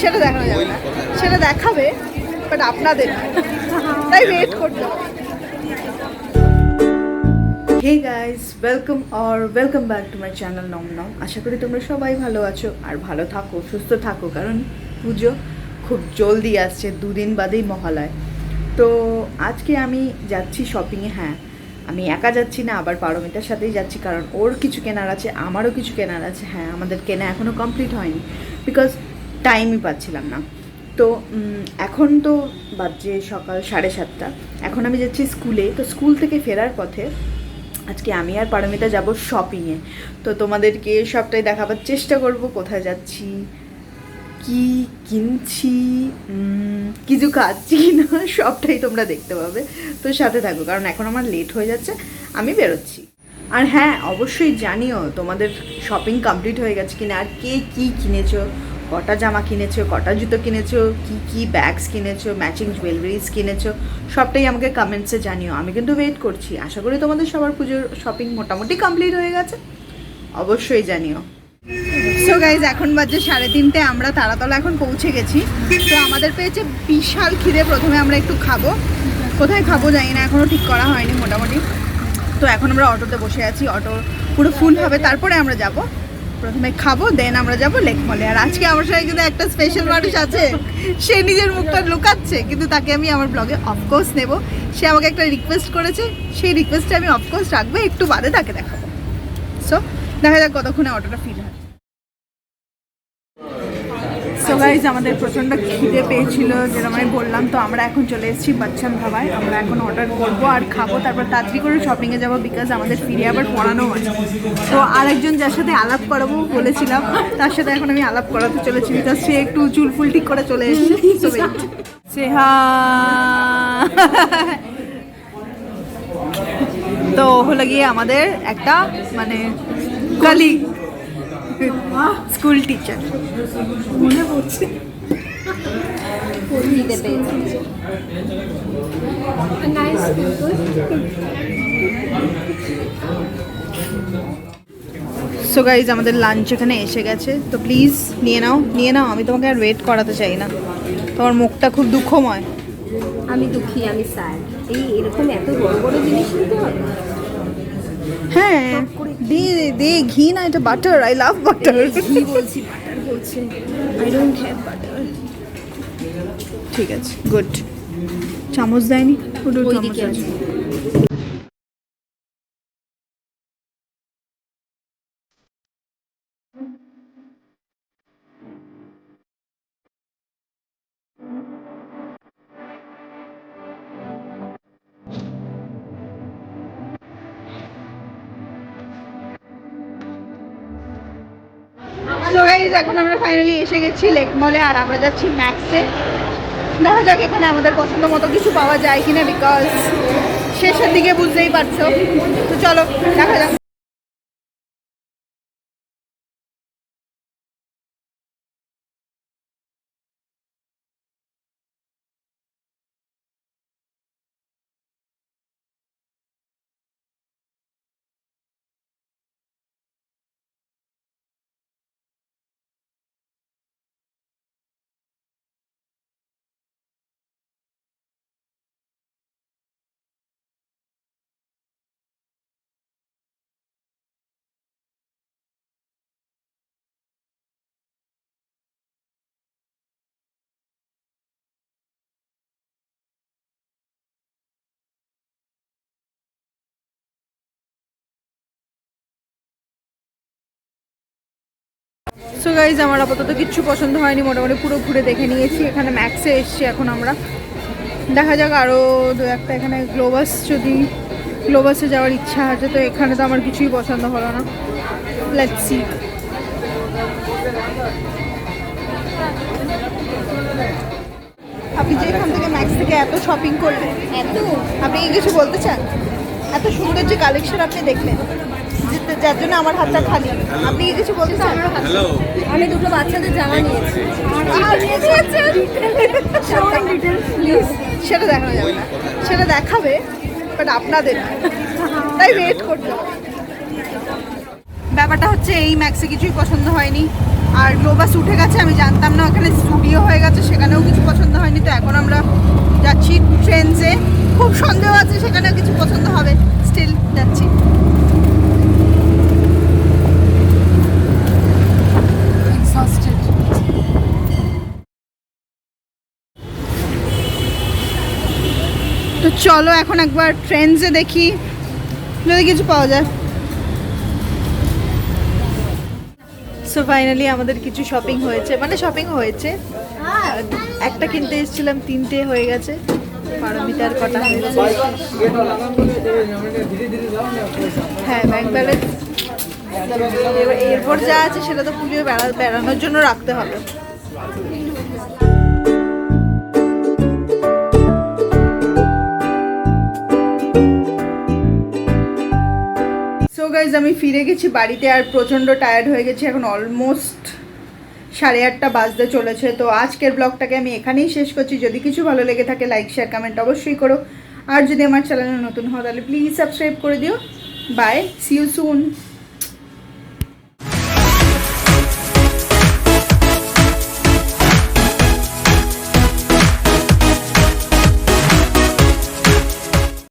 সেটা দেখানো যাবে না। সেটা দেখাবে বাট আপনাদের। তাই ওয়েট করতে হবে। Hey guys welcome or welcome back to my channel নম নম আশা করি তোমরা সবাই ভালো আছো আর ভালো থাকো সুস্থ থাকো কারণ পুজো খুব জলদি আসছে দুদিন বাদেই মহালয়। তো আজকে আমি যাচ্ছি শপিংয়ে হ্যাঁ আমি একা যাচ্ছি না, আবার পারমিতার সাথেই যাচ্ছি, কারণ ওর কিছু কেনার আছে, আমারও কিছু কেনার আছে। হ্যাঁ আমাদের কেনা এখনও কমপ্লিট হয়নি বিকজ টাইমই পাচ্ছিলাম না। তো এখন তো বাজছে সকাল সাড়ে সাতটা। এখন আমি যাচ্ছি স্কুলে, তো স্কুল থেকে ফেরার পথে আজকে আমি আর পারমিতা যাব শপিংয়ে তো তোমাদেরকে সবটাই দেখাবার চেষ্টা করব, কোথায় যাচ্ছি কি কিনছি? কিছু খাচ্ছি না সবটাই তোমরা দেখতে পাবে। তো সাথে থাকো, কারণ এখন আমার লেট হয়ে যাচ্ছে, আমি বেরোচ্ছি। আর হ্যাঁ অবশ্যই জানিও, তোমাদের শপিং কমপ্লিট হয়ে গেছে কিনা? আর কে কি কিনেছো? কটা জামা কিনেছো? কটা জুতো কিনেছো? কি কি ব্যাগস কিনেছো? ম্যাচিং জুয়েলারিজ কিনেছো? সবটাই আমাকে কমেন্টসে জানিও। আমি কিন্তু ওয়েট করছি। আশা করি তোমাদের সবার পুজোর শপিং মোটামুটি কমপ্লিট হয়ে গেছে। অবশ্যই জানিও। সো গাইজ এখন বাজে সাড়ে তিনটে, আমরা তারাতলা এখন পৌঁছে গেছি। তো আমাদের পেয়েছে বিশাল খিদে, প্রথমে আমরা একটু খাব। কোথায় খাব জানি না এখনও ঠিক করা হয়নি মোটামুটি। তো এখন আমরা অটোতে বসে আছি, অটো পুরো ফুল হবে, তারপরে আমরা যাব। প্রথমে খাব দেন আমরা যাব লেক মলে আর আজকে আমার সঙ্গে কিন্তু একটা স্পেশাল মানুষ আছে, সে নিজের মুখটা লুকাচ্ছে, কিন্তু তাকে আমি আমার ব্লগে অফকোর্স নেব। সে আমাকে একটা রিকোয়েস্ট করেছে, সেই রিকোয়েস্টে আমি অফকোর্স রাখব, একটু বাদে তাকে দেখাবো। সো দেখা যাক কতক্ষণে অটোটা ফিরে হয়। সো গাইজ আমাদের প্রচণ্ড খিদে পেয়েছিল, যেরকম আমি বললাম, তো আমরা এখন চলে এসেছি বাচ্চান ধাবায়। আমরা এখন অর্ডার করব আর খাব, তারপর তাড়াতাড়ি করে শপিংয়ে যাব বিকজ আমাদের ফিরে আবার পড়ানো আছে। তো আরেকজন যার সাথে আলাপ করাবো বলেছিলাম, তার সাথে এখন আমি আলাপ করাতে চলেছি বিকজ সে একটু চুল ফুল ঠিক করে চলে এসেছে। তো হলো গিয়ে আমাদের একটা মানে কলিগ স্কুল টিচার মনে পড়ছে। সো গাইজ আমাদের লাঞ্চ এখানে এসে গেছে। তো প্লিজ নিয়ে নাও। নিয়ে নাও আমি তোমাকে আর ওয়েট করাতে চাই না। তোমার মুখটা খুব দুঃখময়। আমি দুঃখী আমি স্যার এই এরকম এত বড় বড় জিনিস নিতে হবে? হ্যাঁ দে দে ঘি না এটা বাটার আই লাভ বাটার ঘি বলছি বাটার বলছে। আই ডোন্ট হ্যাভ বাটার ঠিক আছে গুড চামচ দেয়নি ওইদিকে আছে। হ্যালো গাইজ এখন আমরা ফাইনালি এসে গেছি লেক মলে আর আমরা যাচ্ছি ম্যাক্সে দেখা যাক এখানে আমাদের পছন্দ মতো কিছু পাওয়া যায় কিনা বিকজ শেষের দিকে বুঝতেই পারছ। তো চলো, দেখা যাক। সো গাইজ আমার আপাতত কিচ্ছু পছন্দ হয়নি মোটামুটি পুরো ঘুরে দেখে নিয়েছি। এখানে ম্যাক্সে এসছি এখন আমরা। দেখা যাক আরও দু একটা এখানে গ্লোবাস যদি গ্লোবাসে যাওয়ার ইচ্ছা আছে তো এখানে তো আমার কিছুই পছন্দ হলো না। লেটস সি আপনি যে এখান থেকে ম্যাক্স থেকে এত শপিং করলেন এত। আপনি কি কিছু বলতে চান? এত সুন্দর যে কালেকশন আপনি দেখলেন যার জন্য আমার হাতটা খালি। আপনি কি কিছু বলতে চান? আমি দুটো বাচ্চাদের জামা নিয়েছি। প্লিজ সেটা দেখানো যাবে। না সেটা দেখাবে বাট আপনাদের তাই ওয়েট করতে হবে। ব্যাপারটা হচ্ছে এই ম্যাক্সে কিছুই পছন্দ হয়নি। আর গ্লোবাস উঠে গেছে আমি জানতাম না ওখানে স্টুডিও হয়ে গেছে সেখানেও কিছু পছন্দ হয়নি। তো এখন আমরা যাচ্ছি ট্রেনসে খুব সন্দেহ আছে সেখানেও কিছু পছন্দ হবে। স্টিল যাচ্ছি। তো চলো এখন একবার ট্রেন্ডসে দেখি যদি কিছু পাওয়া যায়। সো ফাইনালি আমাদের কিছু শপিং হয়েছে। মানে শপিং হয়েছে। একটা কিনতে এসেছিলাম তিনটে হয়ে গেছে। পারমিতার কটা হ্যাঁ ব্যাংক ব্যালেন্স এবার এরপর যা আছে সেটা তো পুজো বেড়া, বেড়ানোর জন্য রাখতে হবে। সো আমি ফিরে গেছি বাড়িতে আর প্রচণ্ড টায়ার্ড হয়ে গেছি। এখন অলমোস্ট সাড়ে আটটা বাজতে চলেছে। তো আজকের ব্লগটাকে আমি এখানেই শেষ করছি। যদি কিছু ভালো লেগে থাকে লাইক শেয়ার কমেন্ট অবশ্যই করো। আর যদি আমার চ্যানেলে নতুন হও, তাহলে প্লিজ সাবস্ক্রাইব করে দিও। By see you soon